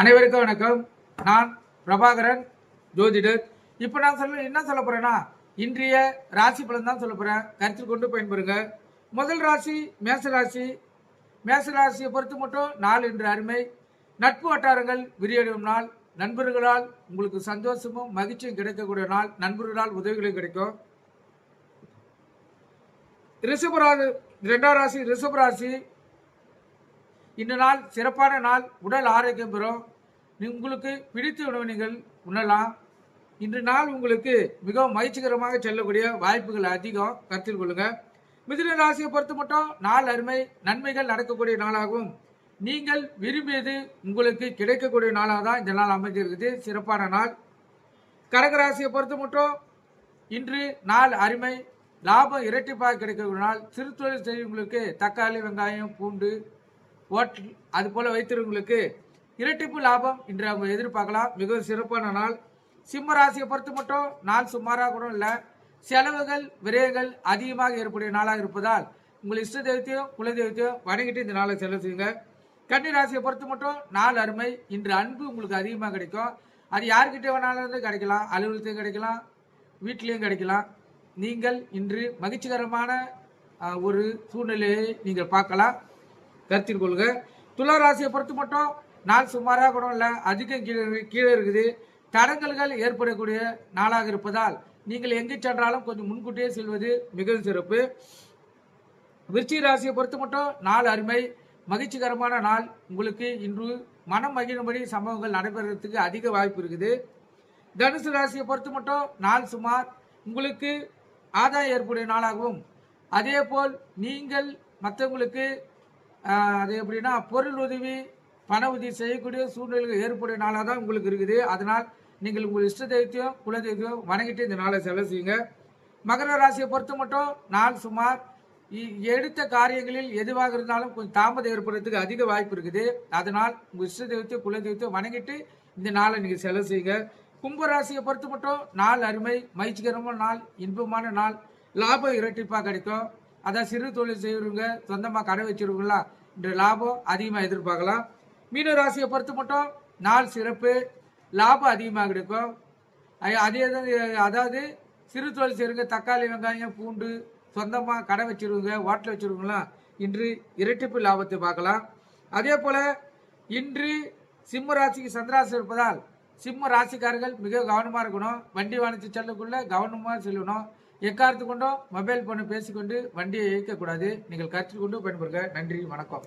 அனைவருக்கும் வணக்கம். நான் பிரபாகரன் ஜோதிடர். இப்போ நான் சொல்ல என்ன சொல்ல போகிறேன்னா இன்றைய ராசி பலன் தான் சொல்ல போகிறேன் கருத்தில் கொண்டு பயன்பெறுங்க முதல் ராசி மேச ராசி. மேச ராசியை பொறுத்து மட்டும் நாள் இன்று அருமை. நட்பு வட்டாரங்கள் விரியடும் நாள். நண்பர்களால் உங்களுக்கு சந்தோஷமும் மகிழ்ச்சியும் கிடைக்கக்கூடிய நாள். நண்பர்களால் உதவிகளும் கிடைக்கும். ரிஷபராசி ரெண்டாம் ராசி ரிஷபராசி இந்த நாள் சிறப்பான நாள் உடல் ஆரோக்கியம் பெறும். உங்களுக்கு பிடித்த உணவு நீங்கள் உண்ணலாம். இன்று நாள் உங்களுக்கு மிகவும் மகிழ்ச்சிகரமாக செல்லக்கூடிய வாய்ப்புகள் அதிகம். கருத்தில் கொள்ளுங்கள் மிதுன ராசியை பொறுத்த மட்டும் நாள் அருமை நன்மைகள் நடக்கக்கூடிய நாளாகவும் நீங்கள் விரும்பியது உங்களுக்கு கிடைக்கக்கூடிய நாளாக தான் இந்த நாள் அமைஞ்சிருக்குது சிறப்பான நாள். கடகராசியை பொறுத்த மட்டும் இன்று நாள் அருமை லாபம் இரட்டிப்பாக கிடைக்கக்கூடிய நாள். சிறு தொழில் செய்வங்களுக்கு தக்காளி வெங்காயம் பூண்டு ஓட்டல் அது போல வைத்திருவங்களுக்கு இரட்டிப்பு லாபம் இன்று அவங்க எதிர்பார்க்கலாம். மிகவும் சிறப்பான நாள். சிம்ம ராசியை பொறுத்து மட்டும் நாள் சுமாராக கூட இல்லை. செலவுகள் விரயங்கள் அதிகமாக ஏற்படைய நாளாக இருப்பதால் உங்கள் இஷ்ட தெய்வத்தையும் குல தெய்வத்தையும் வணங்கிட்டு இந்த நாளை செலவு செய்யுங்க. கன்னி ராசியை பொறுத்து மட்டும் நாள் அருமை. இன்று அன்பு உங்களுக்கு அதிகமாக கிடைக்கும். அது யார்கிட்ட வேணாலும் இருந்து கிடைக்கலாம். அலுவலகத்தையும் கிடைக்கலாம். வீட்லேயும் கிடைக்கலாம். நீங்கள் இன்று மகிழ்ச்சிகரமான ஒரு சூழ்நிலையை நீங்கள் பார்க்கலாம். கருத்தில் கொள்க. துலா ராசியை பொறுத்து மட்டும் நாள் சுமாராக கூட இல்லை அதிகம் கீழே கீழே இருக்குது. தடங்கல்கள் ஏற்படக்கூடிய நாளாக இருப்பதால் நீங்கள் எங்கு சென்றாலும் கொஞ்சம் முன்கூட்டியே செல்வது மிகவும் சிறப்பு. விருச்சிக ராசியை பொறுத்து மட்டும் நாள் அருமை மகிழ்ச்சிகரமான நாள். உங்களுக்கு இன்று மனம் மகிழும்படி சம்பவங்கள் நடைபெறதுக்கு அதிக வாய்ப்பு இருக்குது. தனுசு ராசியை பொறுத்து மட்டும் நாள் சுமார் உங்களுக்கு ஆதாயம் ஏற்புடைய நாளாகவும் அதே போல் நீங்கள் மற்றவங்களுக்கு அது எப்படின்னா பொருள் உதவி பண உதவி செய்யக்கூடிய சூழ்நிலைகள் ஏற்படும் நாளாக தான் உங்களுக்கு இருக்குது. அதனால் நீங்கள் உங்கள் இஷ்ட தெய்வத்தையும் குல தெய்வத்தையும் வணங்கிட்டு இந்த நாளை செலவு செய்யுங்க. மகர ராசியை பொறுத்த மட்டும் நாள் சுமார் இ- எடுத்த காரியங்களில் எதுவாக இருந்தாலும் கொஞ்சம் தாமதம் ஏற்படுறதுக்கு அதிக வாய்ப்பு இருக்குது. அதனால் உங்கள் இஷ்ட தெய்வத்தையும் குல தெய்வத்தையும் வணங்கிட்டு இந்த நாளை நீங்கள் செலவு செய்யுங்க. கும்பராசியை பொறுத்து பொறுத்த மட்டும் நாள் அருமை மகிழ்ச்சிகரமான நாள் இன்பமான நாள் லாபம் இரட்டிப்பாக கிடைக்கும். அதான் சிறு தொழில் செய்கிறவங்க சொந்தமாக கடை வச்சிருவங்களா இந்த லாபம் அதிகமாக எதிர்பார்க்கலாம். மீன ராசியை பொறுத்து மட்டும் நாள் சிறப்பு லாபம் அதிகமாக கிடைக்கும். அதே அதாவது சிறு தொழில் செய்கிறவங்க தக்காளி வெங்காயம் பூண்டு சொந்தமாக கடை வச்சிருவங்க ஹோட்டல் வச்சிருவங்களாம் இன்று இரட்டிப்பு லாபத்தை பார்க்கலாம். அதே போல் இன்று சிம்ம ராசிக்கு சந்திராசி இருப்பதால் சிம்ம ராசிக்காரர்கள் மிக கவனமாக இருக்கணும். வண்டி வாணிச்சு செல்லக்குள்ளே கவனமாக செல்லணும். எக்காரத்து கொண்டும் மொபைல் போனை பேசிக்கொண்டு வண்டியை இயக்கக்கூடாது. நீங்கள் கற்றுக்கொண்டு பயன்படுங்க நன்றி வணக்கம்.